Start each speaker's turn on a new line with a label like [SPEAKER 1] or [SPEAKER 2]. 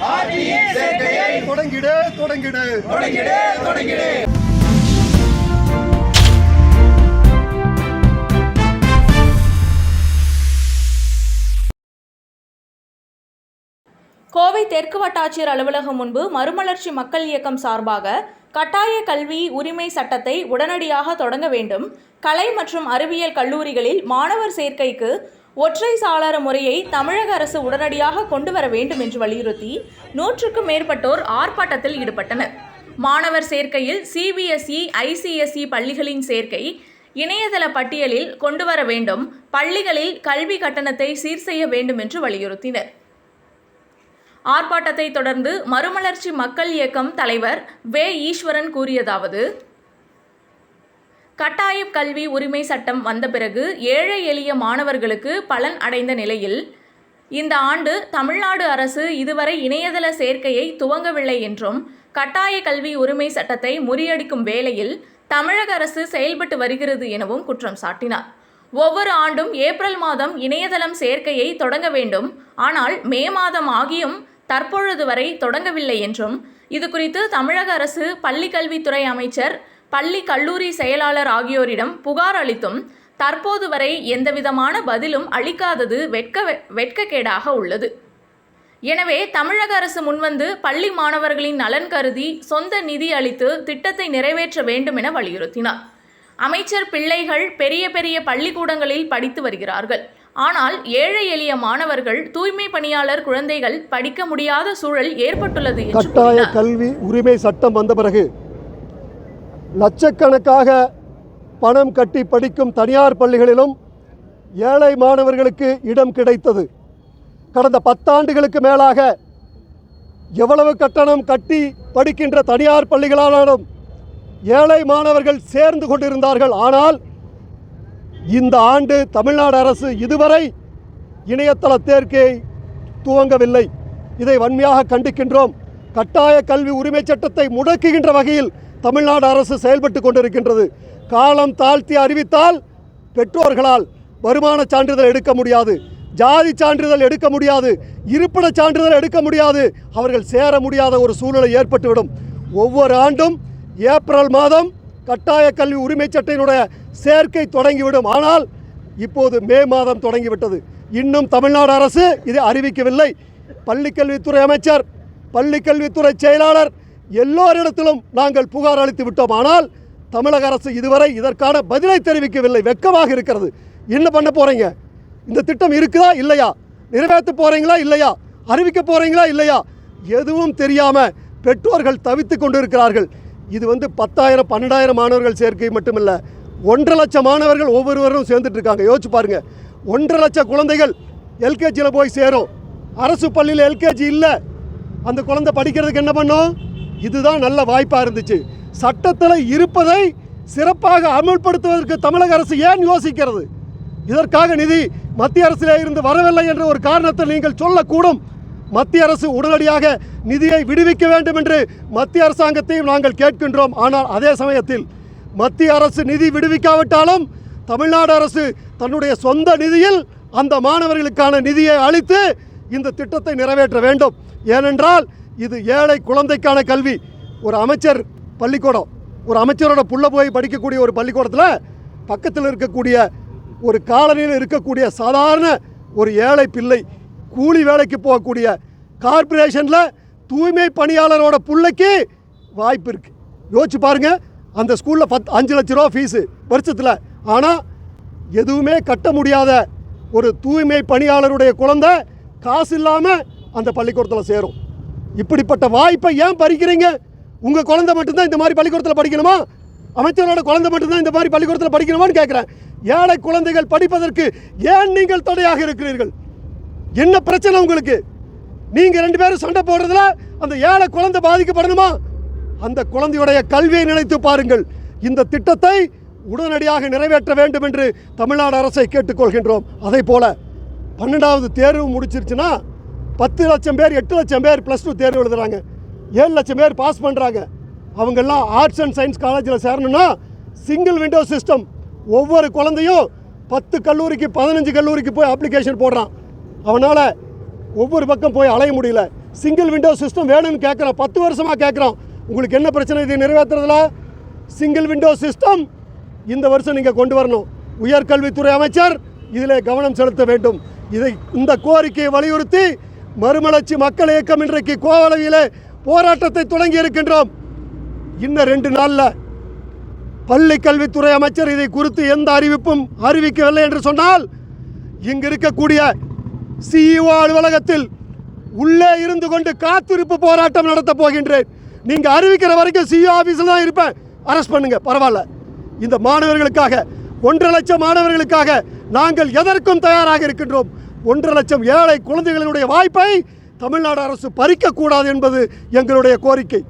[SPEAKER 1] தொடங்கிடு தொடங்கிடு.
[SPEAKER 2] தொடங்கிடு தொடங்கிடு.
[SPEAKER 3] கோவை தெற்கு வட்டாட்சியர் அலுவலகம் முன்பு மறுமலர்ச்சி மக்கள் இயக்கம் சார்பாக கட்டாய கல்வி உரிமை சட்டத்தை உடனடியாக தொடங்க வேண்டும். கலை மற்றும் அறிவியல் கல்லூரிகளில் மாணவர் சேர்க்கைக்கு ஒற்றை சாளர முறையை தமிழக அரசு உடனடியாக கொண்டு வர வேண்டும் என்று வலியுறுத்தி நூற்றுக்கும் மேற்பட்டோர் ஆர்ப்பாட்டத்தில் ஈடுபட்டனர். மாணவர் சேர்க்கையில் சிபிஎஸ்இ ஐசிஎஸ்இ பள்ளிகளின் சேர்க்கை இணையதள பட்டியலில் கொண்டு வர வேண்டும் பள்ளிகளில் கல்வி கட்டணத்தை சீர் செய்ய வேண்டும் என்று வலியுறுத்தினர். ஆர்ப்பாட்டத்தை தொடர்ந்து மறுமலர்ச்சி மக்கள் இயக்கம் தலைவர் வே. ஈஸ்வரன் கூறியதாவது கட்டாய கல்வி உரிமை சட்டம் வந்த பிறகு ஏழை எளிய மாணவர்களுக்கு பலன் அடைந்த நிலையில் இந்த ஆண்டு தமிழ்நாடு அரசு இதுவரை இணையதள சேர்க்கையை துவங்கவில்லை என்றும் கட்டாய கல்வி உரிமை சட்டத்தை முறியடிக்கும் வேளையில் தமிழக அரசு செயல்பட்டு வருகிறது எனவும் குற்றம் சாட்டினார். ஒவ்வொரு ஆண்டும் ஏப்ரல் மாதம் இணையதளம் சேர்க்கையை தொடங்க வேண்டும். ஆனால் மே மாதம் ஆகியும் தற்பொழுது வரை தொடங்கவில்லை என்றும் இது குறித்து தமிழக அரசு பள்ளிக்கல்வித்துறை அமைச்சர் பள்ளி கல்லூரி செயலாளர் ஆகியோரிடம் புகார் அளித்தும் தற்போது வரை எந்தவிதமான பதிலும் அளிக்காதது வெட்க வெட்கக்கேடாக உள்ளது. எனவே தமிழக அரசு முன்வந்து பள்ளி மாணவர்களின் நலன் கருதி சொந்த நிதி அளித்து திட்டத்தை நிறைவேற்ற வேண்டும் என வலியுறுத்தினார். அமைச்சர் பிள்ளைகள் பெரிய பெரிய பள்ளிக்கூடங்களில் படித்து வருகிறார்கள். ஆனால் ஏழை எளிய மாணவர்கள் தூய்மை பணியாளர் குழந்தைகள் படிக்க முடியாத சூழல் ஏற்பட்டுள்ளது
[SPEAKER 1] கட்டாய கல்வி உரிமை சட்டம் வந்த பிறகு லட்சக்கணக்காக பணம் கட்டி படிக்கும் தனியார் பள்ளிகளிலும் ஏழை மாணவர்களுக்கு இடம் கிடைத்தது. கடந்த பத்தாண்டுகளுக்கு மேலாக எவ்வளவு கட்டணம் கட்டி படிக்கின்ற தனியார் பள்ளிகளாலும் ஏழை மாணவர்கள் சேர்ந்து கொண்டிருந்தார்கள். ஆனால் இந்த ஆண்டு தமிழ்நாடு அரசு இதுவரை இணையதள தேர்க்கை துவங்கவில்லை. இதை வன்மையாக கண்டிக்கின்றோம். கட்டாய கல்வி உரிமை சட்டத்தை முடக்குகின்ற வகையில் தமிழ்நாடு அரசு செயல்பட்டு கொண்டிருக்கின்றது. காலம் தாழ்த்தி அறிவித்தால் பெற்றோர்களால் வருமான சான்றிதழ் எடுக்க முடியாது. ஜாதி சான்றிதழ் எடுக்க முடியாது. இருப்பிட சான்றிதழ் எடுக்க முடியாது. அவர்கள் சேர முடியாத ஒரு சூழ்நிலை ஏற்பட்டுவிடும். ஒவ்வொரு ஆண்டும் ஏப்ரல் மாதம் கட்டாய கல்வி உரிமை சட்டையினுடைய சேர்க்கை தொடங்கிவிடும். ஆனால் இப்போது மே மாதம் தொடங்கிவிட்டது. இன்னும் தமிழ்நாடு அரசு இதை அறிவிக்கவில்லை. பள்ளிக்கல்வித்துறை அமைச்சர் பள்ளிக்கல்வித்துறை செயலாளர் எல்லோரிடத்திலும் நாங்கள் புகார் அளித்து விட்டோம். ஆனால் தமிழக அரசு இதுவரை இதற்கான பதிலை தெரிவிக்கவில்லை. வெட்கமாக இருக்கிறது. என்ன பண்ண போறீங்க? இந்த திட்டம் இருக்குதா? இல்லையா? நிறைவேற்ற போறீங்களா? இல்லையா? அறிவிக்க போறீங்களா? இல்லையா? எதுவும் தெரியாம பெற்றோர்கள் தவித்து கொண்டிருக்கிறார்கள். இது வந்து பத்தாயிரம் பன்னெண்டாயிரம் மாணவர்கள் சேர்க்கை மட்டுமில்லை ஒன்றரை லட்சம் மாணவர்கள் ஒவ்வொருவரும் சேர்ந்துட்டு இருக்காங்க. யோசிச்சு பாருங்க. ஒன்றரை லட்சம் குழந்தைகள் எல்கேஜியில் போய் சேரும். அரசு பள்ளியில் எல்கேஜி இல்லை. அந்த குழந்தை படிக்கிறதுக்கு என்ன பண்ணும்? இதுதான் நல்ல வாய்ப்பாக இருந்துச்சு. சட்டத்தில் இருப்பதை சிறப்பாக அமல்படுத்துவதற்கு தமிழக அரசு ஏன் யோசிக்கிறது? இதற்காக நிதி மத்திய அரசிலே இருந்து வரவில்லை என்ற ஒரு காரணத்தை நீங்கள் சொல்லக்கூடும். மத்திய அரசு உடனடியாக நிதியை விடுவிக்க வேண்டும் என்று மத்திய அரசாங்கத்தையும் நாங்கள் கேட்கின்றோம். ஆனால் அதே சமயத்தில் மத்திய அரசு நிதி விடுவிக்காவிட்டாலும் தமிழ்நாடு அரசு தன்னுடைய சொந்த நிதியில் அந்த மாணவர்களுக்கான நிதியை அளித்து இந்த திட்டத்தை நிறைவேற்ற வேண்டும். ஏனென்றால் இது ஏழை குழந்தைக்கான கல்வி. ஒரு அமைச்சர் பள்ளிக்கூடம் ஒரு அமைச்சரோட புள்ள போய் படிக்கக்கூடிய ஒரு பள்ளிக்கூடத்தில் பக்கத்தில் இருக்கக்கூடிய ஒரு காலனியில் இருக்கக்கூடிய சாதாரண ஒரு ஏழை பிள்ளை கூலி வேலைக்கு போகக்கூடிய கார்ப்பரேஷனில் தூய்மை பணியாளரோட பிள்ளைக்கு வாய்ப்பு இருக்குது யோசிச்சு பாருங்க அந்த ஸ்கூலில் பத் அஞ்சு லட்ச ரூபா ஃபீஸு வருஷத்தில். ஆனால் எதுவுமே கட்ட முடியாத ஒரு தூய்மை பணியாளருடைய குழந்தை காசு இல்லாமல் அந்த பள்ளிக்கூடத்தில் சேரும். இப்படிப்பட்ட வாய்ப்பை ஏன் பறிக்கிறீங்க? உங்கள் குழந்தை மட்டும்தான் இந்த மாதிரி பள்ளிக்கூடத்தில் படிக்கணுமா? அமைச்சரோட குழந்தை மட்டும்தான் இந்த மாதிரி பள்ளிக்கூடத்தில் படிக்கணுமான்னு கேட்குறேன் ஏழை குழந்தைகள் படிப்பதற்கு ஏன் நீங்கள் தடையாக இருக்கிறீர்கள்? என்ன பிரச்சனை உங்களுக்கு? நீங்கள் ரெண்டு பேரும் சண்டை போடுறதுல அந்த ஏழை குழந்தை பாதிக்கப்படணுமா அந்த குழந்தையுடைய கல்வியை நினைத்து பாருங்கள். இந்த திட்டத்தை உடனடியாக நிறைவேற்ற வேண்டும் என்று தமிழ்நாடு அரசை கேட்டுக்கொள்கின்றோம். அதே போல பன்னெண்டாவது தேர்வு முடிச்சிருச்சுன்னா பத்து லட்சம் பேர் எட்டு லட்சம் பேர் ப்ளஸ் டூ தேர்வு எழுதுறாங்க. ஏழு லட்சம் பேர் பாஸ் பண்ணுறாங்க அவங்கெல்லாம் ஆர்ட்ஸ் அண்ட் சயின்ஸ் காலேஜில் சேரணும்னா சிங்கிள் விண்டோ சிஸ்டம் ஒவ்வொரு குழந்தையும் பத்து கல்லூரிக்கு பதினஞ்சு கல்லூரிக்கு போய் அப்ளிகேஷன் போடுறான். அவனால் ஒவ்வொரு பக்கம் போய் அலைய முடியல. சிங்கிள் விண்டோ சிஸ்டம் வேணும்னு கேட்குறோம் பத்து வருஷமாக கேட்குறோம் உங்களுக்கு என்ன பிரச்சனை? இதை நிறைவேற்றுறதுல சிங்கிள் விண்டோ சிஸ்டம் இந்த வருஷம் நீங்கள் கொண்டு வரணும். உயர்கல்வித்துறை அமைச்சர் இதில் கவனம் செலுத்த வேண்டும். இதை இந்த கோரிக்கையை வலியுறுத்தி மறுமலர்ச்சி மக்கள் இயக்கம் இன்றைக்கு கோவளவியிலே போராட்டத்தை தொடங்கி இருக்கின்றோம். இன்னும் ரெண்டு நாளில் பள்ளி கல்வித்துறை அமைச்சர் இதை குறித்து எந்த அறிவிப்பும் அறிவிக்கவில்லை என்று சொன்னால் இங்கு இருக்கக்கூடிய சிஇஓ அலுவலகத்தில் உள்ளே இருந்து கொண்டு காத்திருப்பு போராட்டம் நடத்தப் போகின்றேன். நீங்கள் அறிவிக்கிற வரைக்கும் சிஇஓ ஆபீஸில் தான் இருப்பேன். அரெஸ்ட் பண்ணுங்க பரவாயில்ல. இந்த மாணவர்களுக்காக ஒன்றரை லட்சம் மாணவர்களுக்காக நாங்கள் எதற்கும் தயாராக இருக்கின்றோம். ஒன்றரை லட்சம் ஏழை குழந்தைகளுடைய வாய்ப்பை தமிழ்நாடு அரசு பறிக்கக்கூடாது என்பது எங்களுடைய கோரிக்கை.